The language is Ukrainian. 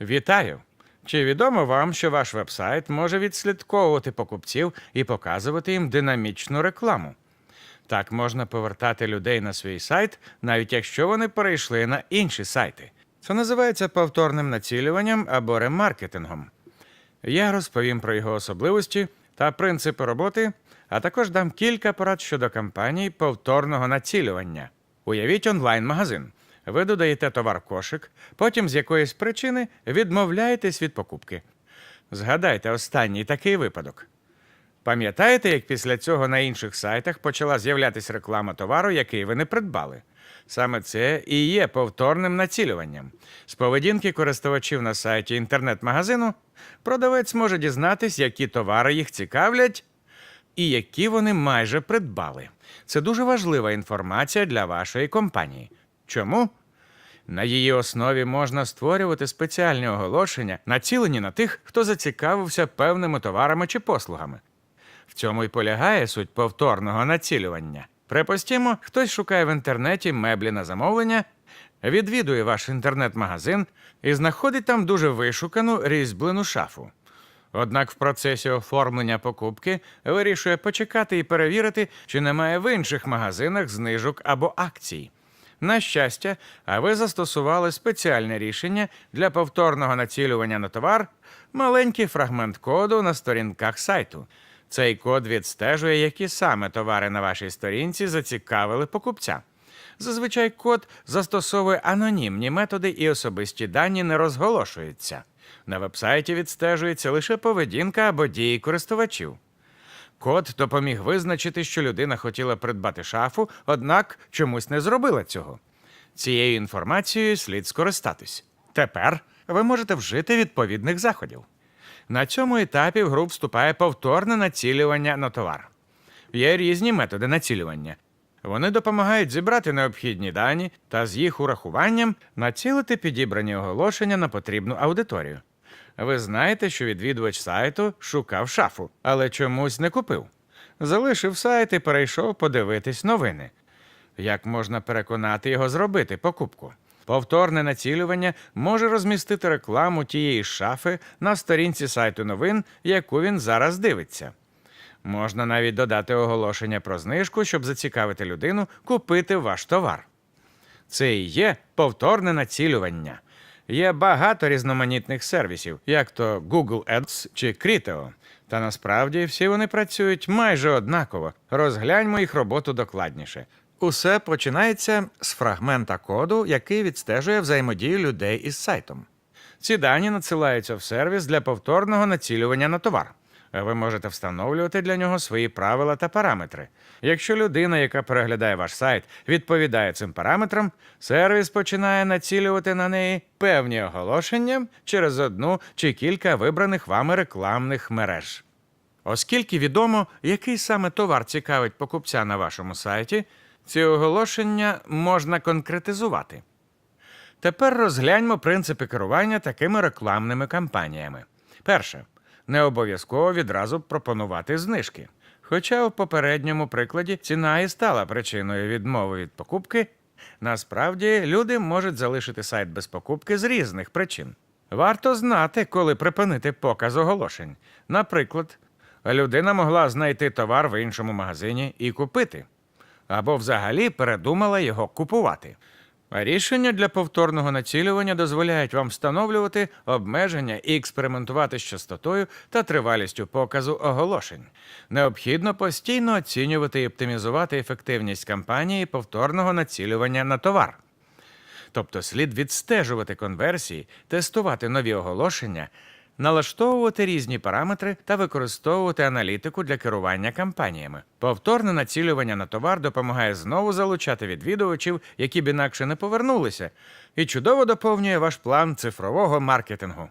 Вітаю! Чи відомо вам, що ваш вебсайт може відслідковувати покупців і показувати їм динамічну рекламу? Так можна повертати людей на свій сайт, навіть якщо вони перейшли на інші сайти. Це називається повторним націлюванням або ремаркетингом. Я розповім про його особливості та принципи роботи, а також дам кілька порад щодо кампаній повторного націлювання. Уявіть онлайн-магазин. Ви додаєте товар в кошик, потім з якоїсь причини відмовляєтесь від покупки. Згадайте останній такий випадок. Пам'ятаєте, як після цього на інших сайтах почала з'являтися реклама товару, який ви не придбали? Саме це і є повторним націлюванням. З поведінки користувачів на сайті інтернет-магазину продавець може дізнатись, які товари їх цікавлять і які вони майже придбали. Це дуже важлива інформація для вашої компанії. Чому? На її основі можна створювати спеціальні оголошення, націлені на тих, хто зацікавився певними товарами чи послугами. В цьому й полягає суть повторного націлювання. Припустімо, хтось шукає в інтернеті меблі на замовлення, відвідує ваш інтернет-магазин і знаходить там дуже вишукану різьблену шафу. Однак в процесі оформлення покупки вирішує почекати і перевірити, чи немає в інших магазинах знижок або акцій. На щастя, а ви застосували спеціальне рішення для повторного націлювання на товар маленький фрагмент коду на сторінках сайту. Цей код відстежує, які саме товари на вашій сторінці зацікавили покупця. Зазвичай код застосовує анонімні методи і особисті дані не розголошуються. На вебсайті відстежується лише поведінка або дії користувачів. Код допоміг визначити, що людина хотіла придбати шафу, однак чомусь не зробила цього. Цією інформацією слід скористатись. Тепер ви можете вжити відповідних заходів. На цьому етапі в гру вступає повторне націлювання на товар. Є різні методи націлювання. Вони допомагають зібрати необхідні дані та з їх урахуванням націлити підібрані оголошення на потрібну аудиторію. Ви знаєте, що відвідувач сайту шукав шафу, але чомусь не купив. Залишив сайт і перейшов подивитись новини. Як можна переконати його зробити покупку? Повторне націлювання може розмістити рекламу тієї шафи на сторінці сайту новин, яку він зараз дивиться. Можна навіть додати оголошення про знижку, щоб зацікавити людину купити ваш товар. Це і є повторне націлювання. Є багато різноманітних сервісів, як то Google Ads чи Criteo. Та насправді всі вони працюють майже однаково. Розгляньмо їх роботу докладніше. Усе починається з фрагмента коду, який відстежує взаємодію людей із сайтом. Ці дані надсилаються в сервіс для повторного націлювання на товар. Ви можете встановлювати для нього свої правила та параметри. Якщо людина, яка переглядає ваш сайт, відповідає цим параметрам, сервіс починає націлювати на неї певні оголошення через одну чи кілька вибраних вами рекламних мереж. Оскільки відомо, який саме товар цікавить покупця на вашому сайті, ці оголошення можна конкретизувати. Тепер розгляньмо принципи керування такими рекламними кампаніями. Перше, не обов'язково відразу пропонувати знижки. Хоча у попередньому прикладі ціна і стала причиною відмови від покупки, насправді люди можуть залишити сайт без покупки з різних причин. Варто знати, коли припинити показ оголошень. Наприклад, людина могла знайти товар в іншому магазині і купити, або взагалі передумала його купувати. Рішення для повторного націлювання дозволяють вам встановлювати обмеження і експериментувати з частотою та тривалістю показу оголошень. Необхідно постійно оцінювати і оптимізувати ефективність кампанії повторного націлювання на товар. Тобто слід відстежувати конверсії, тестувати нові оголошення, налаштовувати різні параметри та використовувати аналітику для керування кампаніями. Повторне націлювання на товар допомагає знову залучати відвідувачів, які б інакше не повернулися, і чудово доповнює ваш план цифрового маркетингу.